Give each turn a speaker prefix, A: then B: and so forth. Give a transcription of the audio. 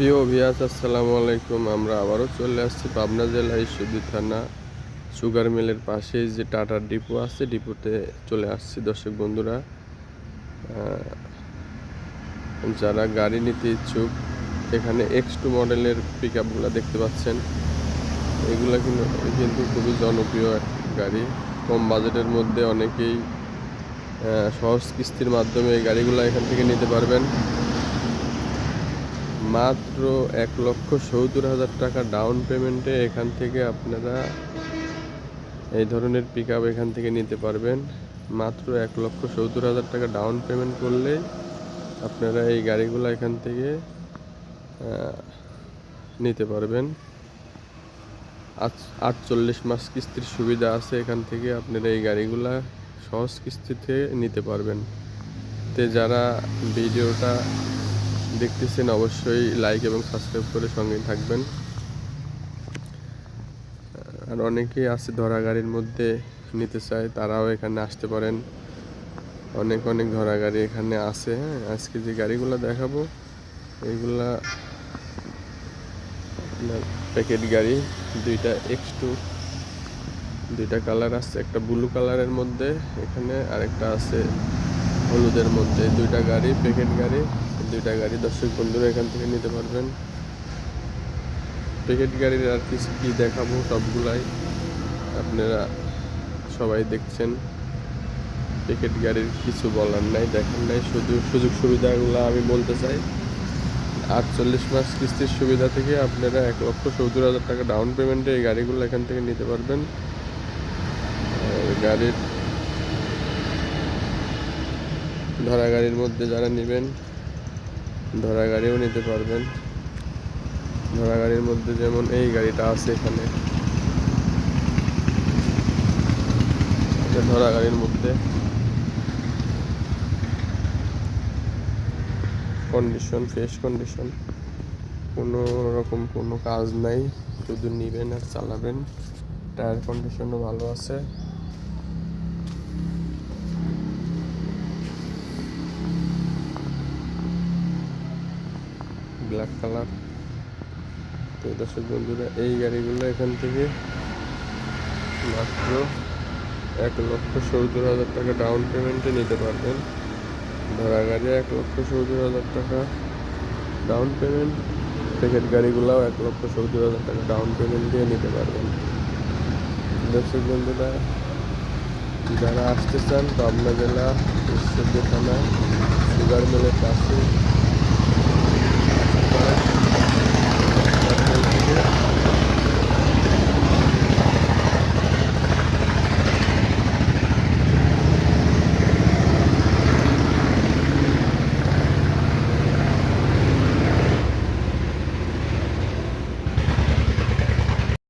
A: প্রিয় ভিয়াস আসসালামু আলাইকুম। আমরা আবারও চলে আসছি পাবনা জেলা ঈশ্বরদী থানা সুগার মিলের পাশে যে টাটার ডিপো আছে, ডিপোতে চলে আসছি দর্শক বন্ধুরা। যারা গাড়ি নিতে ইচ্ছুক, এখানে এক্স টু মডেলের পিক আপগুলো দেখতে পাচ্ছেন। এগুলো কিন্তু কিন্তু খুবই জনপ্রিয় গাড়ি। কম বাজেটের মধ্যে অনেকেই সহজ কিস্তির মাধ্যমে এই গাড়িগুলো এখান থেকে নিতে পারবেন। মাত্র এক লক্ষ সত্তর হাজার টাকা ডাউন পেমেন্টে এখান থেকে আপনারা এই ধরনের পিক আপ এখান থেকে নিতে পারবেন। মাত্র এক লক্ষ সত্তর হাজার টাকা ডাউন পেমেন্ট করলে আপনারা এই গাড়িগুলো এখান থেকে নিতে পারবেন। আট- আটচল্লিশ মাস কিস্তির সুবিধা আছে এখান থেকে আপনারা এই গাড়িগুলা সহজ কিস্তিতে নিতে পারবেন। তে যারা ভিডিওটা দেখতেছেন অবশ্যই লাইক এবং সাবস্ক্রাইব করে সঙ্গে থাকবেন। আর অনেকেই আছে ধরা গাড়ির মধ্যে নিতে চায়, তারাও এখানে আসতে পারেন। অনেক অনেক ধরা গাড়ি এখানে আছে। হ্যাঁ আজকে যে গাড়িগুলো দেখাবো এইগুলা আপনার প্যাকেট গাড়ি, দুইটা এক্স টু দুইটা কালার আছে, একটা ব্লু কালারের মধ্যে, এখানে আরেকটা আছে হলুদের মধ্যে। দুইটা গাড়ি প্যাকেট গাড়ি। দুইটা গাড়ি দর্শক বন্ধুরা এখান থেকে নিতে পারবেন। প্যাকেট গাড়ির আর কিছু কী দেখাবো সবগুলাই আপনারা সবাই দেখছেন। প্যাকেট গাড়ির কিছু বলার নাই, দেখার নাই, শুধু সুযোগ সুবিধাগুলো আমি বলতে চাই। আটচল্লিশ মাস কিস্তির সুবিধা থেকে আপনারা এক লক্ষ সত্তর হাজার টাকা ডাউন পেমেন্টে এই গাড়িগুলো এখান থেকে নিতে পারবেন। গাড়ির ধরা গাড়ির মধ্যে যারা নেবেন ধরা গাড়িও নিতে পারবেন। ধরা গাড়ির মধ্যে যেমন এই গাড়িটা আছে এখানে। ধরা গাড়ির মধ্যে। কন্ডিশন ফ্রেশ কন্ডিশন কোনো রকম কোনো কাজ নাই। শুধু নিবেন আর চালাবেন। টায়ার কন্ডিশনও ভালো আছে। ব্ল্যাক কালার তো দর্শক বন্ধুরা, এই গাড়িগুলো এখান থেকে মাত্র এক লক্ষ সত্তর হাজার টাকা ডাউন পেমেন্টে নিতে পারবেন। ধরা গাড়ি এক লক্ষ সত্তর হাজার টাকা ডাউন পেমেন্ট প্যাকেট গাড়িগুলোও এক লক্ষ সত্তর হাজার টাকা ডাউন পেমেন্ট দিয়ে নিতে পারবেন। দর্শক বন্ধুরা, যারা আসতে চান, পাবনা জেলা থানা সুগার মিলের পাশে